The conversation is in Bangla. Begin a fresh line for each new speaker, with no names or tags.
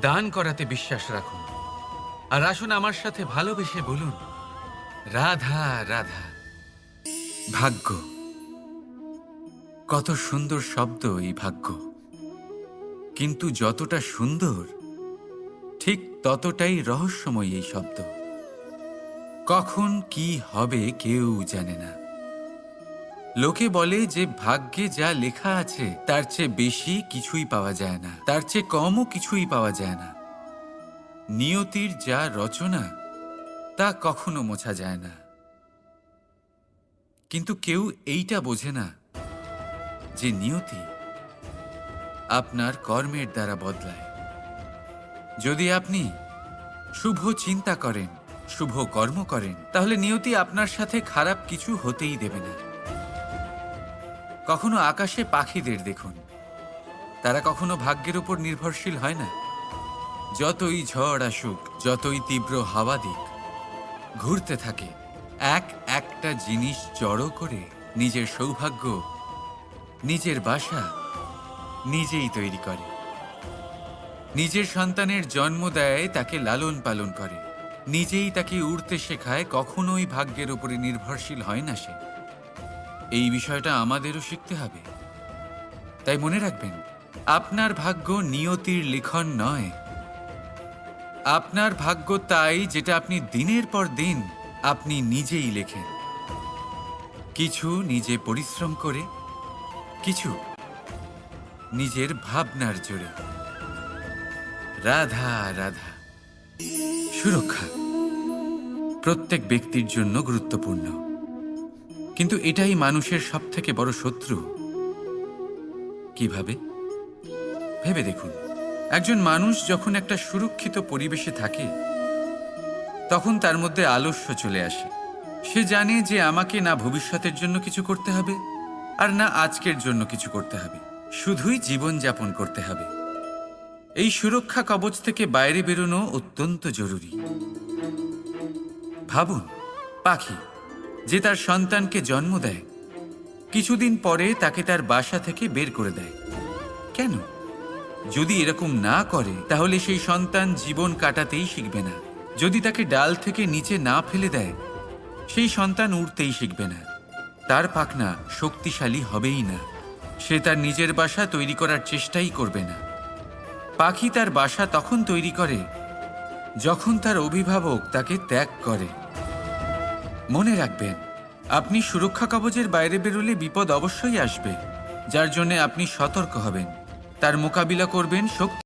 দান করাতে বিশ্বাস রাখুন। আর আসুন আমার সাথে ভালোবেসে বলুন, রাধা রাধা। ভাগ্য। কত সুন্দর শব্দ এই ভাগ্য। কিন্তু যতটা সুন্দর, ঠিক ততটাই রহস্যময় এই শব্দ। কখন কি হবে কেউ জানে না। লোকে বলে যে ভাগ্যে যা লেখা আছে, তার চেয়ে বেশি কিছুই পাওয়া যায় না। তার চেয়ে কমও কিছুই পাওয়া যায় না। নিয়তির যা রচনা, তা কখনো মোছা যায় না। কিন্তু কেউ এইটা বোঝে না যে নিয়তি আপনার কর্মের দ্বারা বদলায়। যদি আপনি শুভ চিন্তা করেন, শুভ কর্ম করেন, তাহলে নিয়তি আপনার সাথে খারাপ কিছু হতেই দেবে না। কখনো আকাশে পাখিদের দেখুন। তারা কখনো ভাগ্যের উপর নির্ভরশীল হয় না। যতই ঝড় আসুক, যতই তীব্র হাওয়া দিক, ঘুরতে থাকে এক একটা জিনিস জড়ো করে নিজের সৌভাগ্য, নিজের বাসা নিজেই তৈরি করে। নিজের সন্তানের জন্ম দেয় তাকে লালন পালন করে। নিজেই তাকে উড়তে শেখায় কখনোই ভাগ্যের উপরে নির্ভরশীল হয় না সে। এই বিষয়টা আমাদেরও শিখতে হবে। তাই মনে রাখবেন, আপনার ভাগ্য নিয়তির লিখন নয়। আপনার ভাগ্য তাই যেটা আপনি দিনের পর দিন আপনি নিজেই লেখেন। কিছু নিজে পরিশ্রম করে, কিছু নিজের ভাবনার জোরে। রাধা রাধা। সুরক্ষা প্রত্যেক ব্যক্তির জন্য গুরুত্বপূর্ণ। কিন্তু এটাই মানুষের সব থেকে বড় শত্রু। কীভাবে? ভেবে দেখুন। একজন মানুষ যখন একটা সুরক্ষিত পরিবেশে থাকে, তখন তার মধ্যে আলস্য চলে আসে। সে জানে যে আমাকে না ভবিষ্যতের জন্য কিছু করতে হবে, আর না আজকের জন্য কিছু করতে হবে। শুধুই জীবন যাপন করতে হবে। এই সুরক্ষা কবচ থেকে বাইরে বেরোনো অত্যন্ত জরুরি। ভাবুন, পাখি। যে তার সন্তানকে জন্ম দেয়, কিছুদিন পরে তাকে তার বাসা থেকে বের করে দেয়। কেন? যদি এরকম না করে, তাহলে সেই সন্তান জীবন কাটাতেই শিখবে না। যদি তাকে ডাল থেকে নিচে না ফেলে দেয়, সেই সন্তান উড়তেই শিখবে না। তার পাখনা শক্তিশালী হবেই না। সে তার নিজের বাসা তৈরি করার চেষ্টাই করবে না। পাখি তার বাসা তখন তৈরি করে, যখন তার অভিভাবক তাকে ত্যাগ করে। মনে রাখবেন, আপনি সুরক্ষা কবচের বাইরে বেরোলে বিপদ অবশ্যই আসবে, যার জন্য আপনি সতর্ক হবেন। তার মোকাবিলা করবেন শক্তি